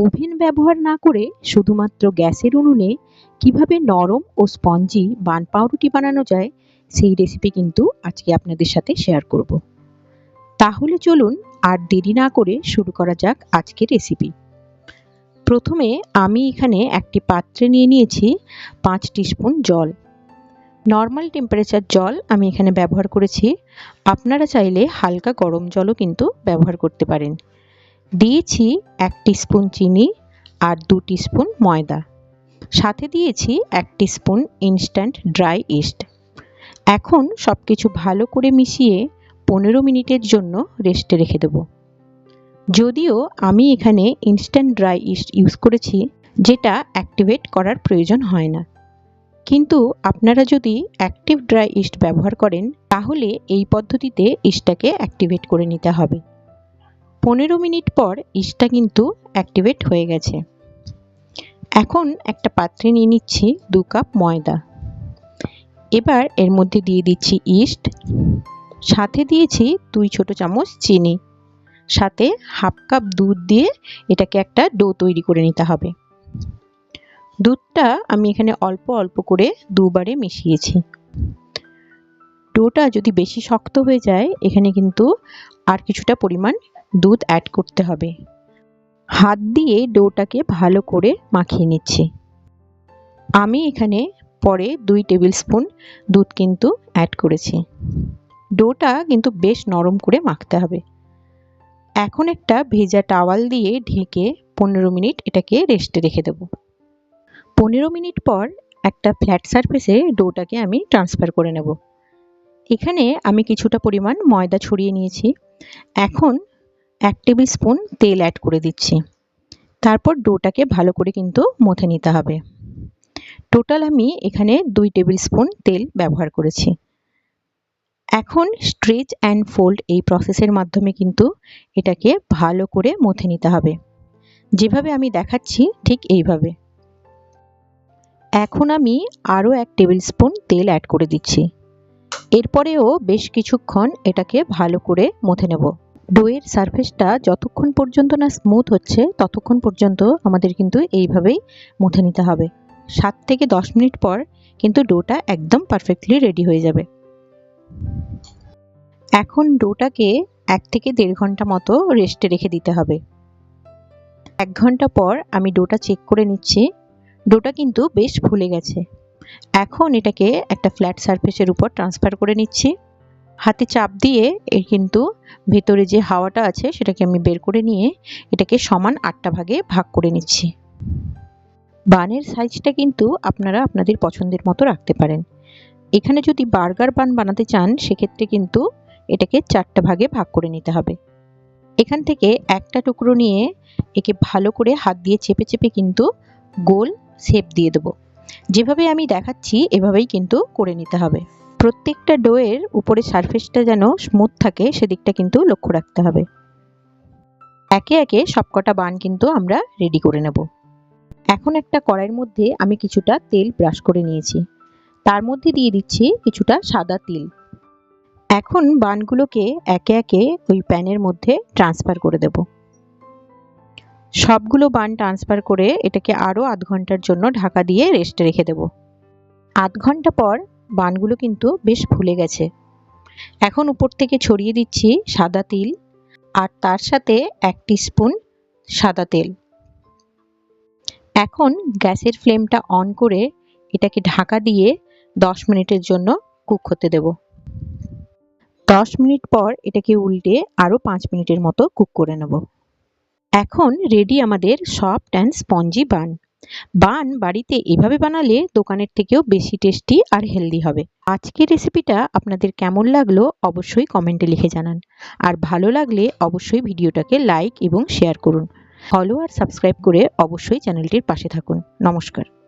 Oven ব্যবহার না করে শুধুমাত্র গ্যাসের উনুনে কীভাবে নরম ও স্পঞ্জি বান পাউরুটি বানানো যায়, সেই রেসিপি কিন্তু আজকে আপনাদের সাথে শেয়ার করব। তাহলে চলুন আর দেরি না করে শুরু করা যাক আজকের রেসিপি প্রথমে আমি এখানে একটি পাত্রে নিয়ে নিয়েছি পাঁচ স্পুন জল। নর্মাল টেম্পারেচার জল আমি এখানে ব্যবহার করেছি। আপনারা চাইলে হালকা গরম জলও কিন্তু ব্যবহার করতে পারেন। দিয়েছি এক স্পুন চিনি আর দু স্পুন ময়দা। সাথে দিয়েছি এক স্পুন ইনস্ট্যান্ট ড্রাই ইস্ট এখন সব কিছু ভালো করে মিশিয়ে পনেরো মিনিটের জন্য রেস্টে রেখে দেব। যদিও আমি এখানে ইনস্ট্যান্ট ড্রাই ইস্ট ইউজ করেছি, যেটা অ্যাক্টিভেট করার প্রয়োজন হয় না। কিন্তু আপনারা যদি অ্যাক্টিভ ড্রাই ইস্ট ব্যবহার করেন, তাহলে এই পদ্ধতিতে ইস্টটাকে অ্যাক্টিভেট করে নিতে হবে। পনেরো মিনিট পর ইস্টটা কিন্তু অ্যাক্টিভেট হয়ে গেছে। এখন একটা পাত্রে নিয়ে নিচ্ছি দু কাপ ময়দা। এবার এর মধ্যে দিয়ে দিচ্ছি ইস্ট। সাথে দিয়েছি দুই ছোট চামচ চিনি। সাথে হাফ কাপ দুধ দিয়ে এটাকে একটা ডো তৈরি করে নিতে হবে। দুধটা আমি এখানে অল্প অল্প করে দুবারে মিশিয়েছি। ডোটা যদি বেশি শক্ত হয়ে যায়, এখানে কিন্তু আর কিছুটা পরিমাণ দুধ অ্যাড করতে হবে। হাত দিয়ে ডোটাকে ভালো করে মাখিয়ে নিচ্ছি। আমি এখানে পরে দুই টেবিল স্পুন দুধ কিন্তু অ্যাড করেছি। ডোটা কিন্তু বেশ নরম করে মাখতে হবে। এখন একটা ভেজা টাওয়াল দিয়ে ঢেকে পনেরো মিনিট এটাকে রেস্টে রেখে দেব। পনেরো মিনিট পর একটা ফ্ল্যাট সারফেসে ডোটাকে আমি ট্রান্সফার করে নেব। এখানে আমি কিছুটা পরিমাণ ময়দা ছড়িয়ে নিয়েছি। এখন এক টেবিল স্পুন তেল অ্যাড করে দিচ্ছি। তারপর ডোটাকে ভালো করে কিন্তু মথে নিতে হবে। টোটাল আমি এখানে দুই টেবিল স্পুন তেল ব্যবহার করেছি। এখন স্ট্রেচ অ্যান্ড ফোল্ড এই প্রসেসের মাধ্যমে কিন্তু এটাকে ভালো করে মথে নিতে হবে। যেভাবে আমি দেখাচ্ছি ঠিক এইভাবে। এখন আমি আরও এক টেবিল স্পুন তেল অ্যাড করে দিচ্ছি। এরপরেও বেশ কিছুক্ষণ এটাকে ভালো করে মথে নেব। ডোয়ের সারফেসটা যতক্ষণ পর্যন্ত না স্মুথ হচ্ছে, ততক্ষণ পর্যন্ত আমাদের কিন্তু এইভাবেই মুথে নিতে হবে। সাত থেকে দশ মিনিট পর কিন্তু ডোটা একদম পারফেক্টলি রেডি হয়ে যাবে। এখন ডোটাকে এক থেকে দেড় ঘণ্টা মতো রেস্টে রেখে দিতে হবে। এক ঘণ্টা পর আমি ডোটা চেক করে নিচ্ছি। ডোটা কিন্তু বেশ ফুলে গেছে। এখন এটাকে একটা ফ্ল্যাট সারফেসের উপর ট্রান্সফার করে নিচ্ছি। হাতে চাপ দিয়ে এর কিন্তু ভেতরে যে হাওয়াটা আছে সেটাকে আমি বের করে নিয়ে এটাকে সমান আটটা ভাগে ভাগ করে নিচ্ছি। বানের সাইজটা কিন্তু আপনারা আপনাদের পছন্দের মতো রাখতে পারেন। এখানে যদি বার্গার বান বানাতে চান, সেক্ষেত্রে কিন্তু এটাকে চারটা ভাগে ভাগ করে নিতে হবে। এখান থেকে একটা টুকরো নিয়ে একে ভালো করে হাত দিয়ে চেপে চেপে কিন্তু গোল শেপ দিয়ে দেবো। যেভাবে আমি দেখাচ্ছি, এভাবেই কিন্তু করে নিতে হবে। প্রত্যেকটা ডোয়ের উপরে সারফেসটা যেন স্মুথ থাকে, সেদিকটা কিন্তু লক্ষ্য রাখতে হবে। একে একে সবকটা বান কিন্তু আমরা রেডি করে নেব। এখন একটা কড়াইয়ের মধ্যে আমি কিছুটা তেল ব্রাশ করে নিয়েছি। তার মধ্যে দিয়ে দিচ্ছি কিছুটা সাদা তিল। এখন বানগুলোকে একে একে ওই প্যানের মধ্যে ট্রান্সফার করে দেব। সবগুলো বান ট্রান্সফার করে এটাকে আরও আধ ঘণ্টার জন্য ঢাকা দিয়ে রেস্টে রেখে দেব। আধ ঘণ্টা পর বানগুলো কিন্তু বেশ ফুলে গেছে। এখন উপর থেকে ছড়িয়ে দিচ্ছি সাদা তিল আর তার সাথে এক স্পুন সাদা তেল। এখন গ্যাসের ফ্লেমটা অন করে এটাকে ঢাকা দিয়ে দশ মিনিটের জন্য কুক হতে দেব। দশ মিনিট পর এটাকে উল্টে আরও পাঁচ মিনিটের মতো কুক করে নেব। এখন রেডি আমাদের soft and spongy bun. Bun বাড়িতে এভাবে বানালে দোকানের থেকেও বেশি টেস্টি আর হেলদি হবে। আজকের রেসিপিটা আপনাদের কেমন লাগল অবশ্যই কমেন্টে লিখে জানান। আর ভালো লাগলে অবশ্যই ভিডিওটাকে লাইক এবং শেয়ার করুন। ফলো আর সাবস্ক্রাইব করে অবশ্যই চ্যানেলটির পাশে থাকুন। নমস্কার।